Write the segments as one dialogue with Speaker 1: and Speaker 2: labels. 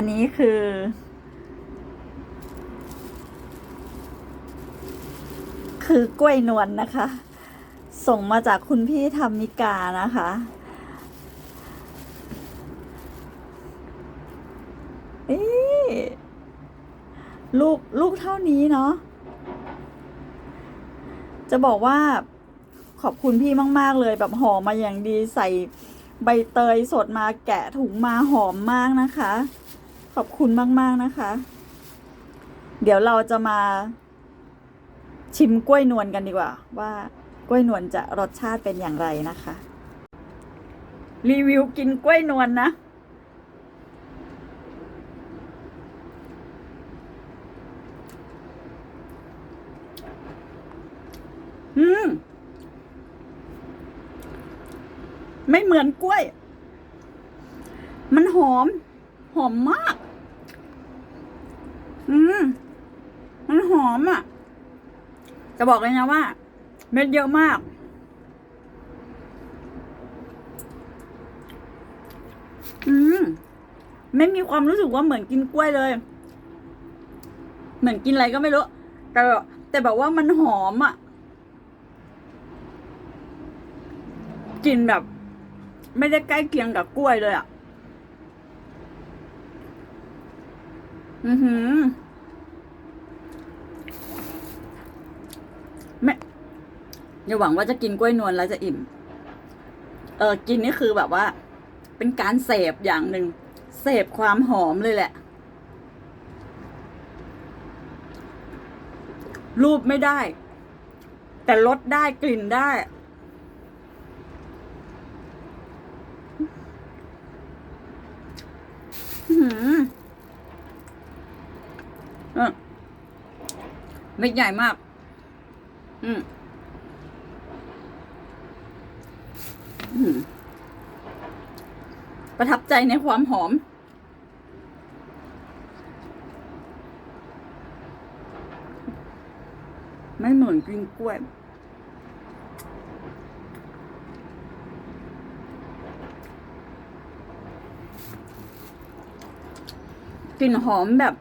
Speaker 1: อันนี้คือ คือกล้วยนวลนะคะ ส่งมาจากคุณพี่ธรรมิกานะคะเอลูกลูกเท่านี้เนาะ จะบอกว่าขอบคุณพี่มาก ๆ เลยแบบหอมมาอย่างดีใส่ใบเตยสดมาแกะถุงมาหอมมากนะคะ อบคุณมาก ๆ นะคะ เดี๋ยวเราจะมาชิมกล้วยนวลกันดีกว่า ว่ากล้วยนวลจะรสชาติเป็นอย่างไรนะคะ รีวิวกินกล้วยนวลนะอืม ไม่เหมือนกล้วย มันหอม หอมมาก อืม มันหอมอะ จะบอกเลยนะว่า เม็ดเยอะมาก อืม ไม่มีความรู้สึกว่าเหมือนกินกล้วยเลย เหมือนกินอะไรก็ไม่รู้ แต่แต่แบบว่ามันหอมอะกินแบบ ไม่ได้ใกล้เคียงกับกล้วยเลยอะ อือหือไม่อย่าหวังว่าจะกินกล้วยนวลแล้วจะอิ่ม เออกินนี่คือแบบว่า เป็นการเสพอย่างหนึ่งเสพความหอมเลยแหละ รูปไม่ได้ แต่รสได้กลิ่นได้หือเออเม็ดใหญ่มากอืมอืมประทับใจในความหอม ไม่เหมือนกินกล้วยกลิ่นหอมแบบ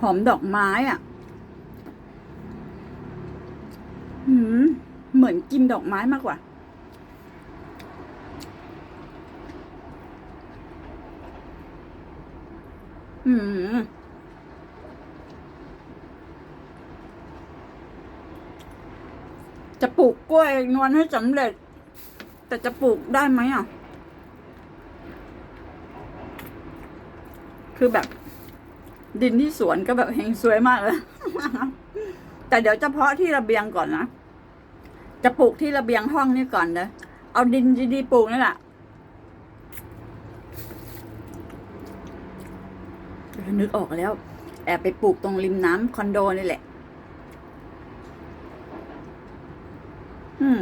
Speaker 1: หอมดอกไม้อะหืมเหมือนกินดอกไม้มากกว่าหืมจะปลูกกล้วยนวลให้สำเร็จ แต่จะปลูกได้ไหมอะ คือแบบ ดินที่สวนก็แบบเฮงสวยมากเลย แต่เดี๋ยวจะเพาะที่ระเบียงก่อนนะ จะปลูกที่ระเบียงห้องนี่ก่อนนะเอาดินดีๆปลูกนี่แหละนึกออกแล้ว แอบไปปลูกตรงริมน้ำคอนโดนี่แหละ อืม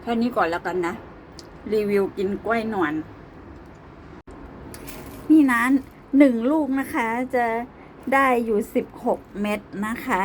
Speaker 1: แค่นี้ก่อนแล้วกันนะ รีวิวกินกล้วยนวลนี่นะหนึ่ งลูกนะคะจะได้อยู่สิบหกเม็ดนะคะ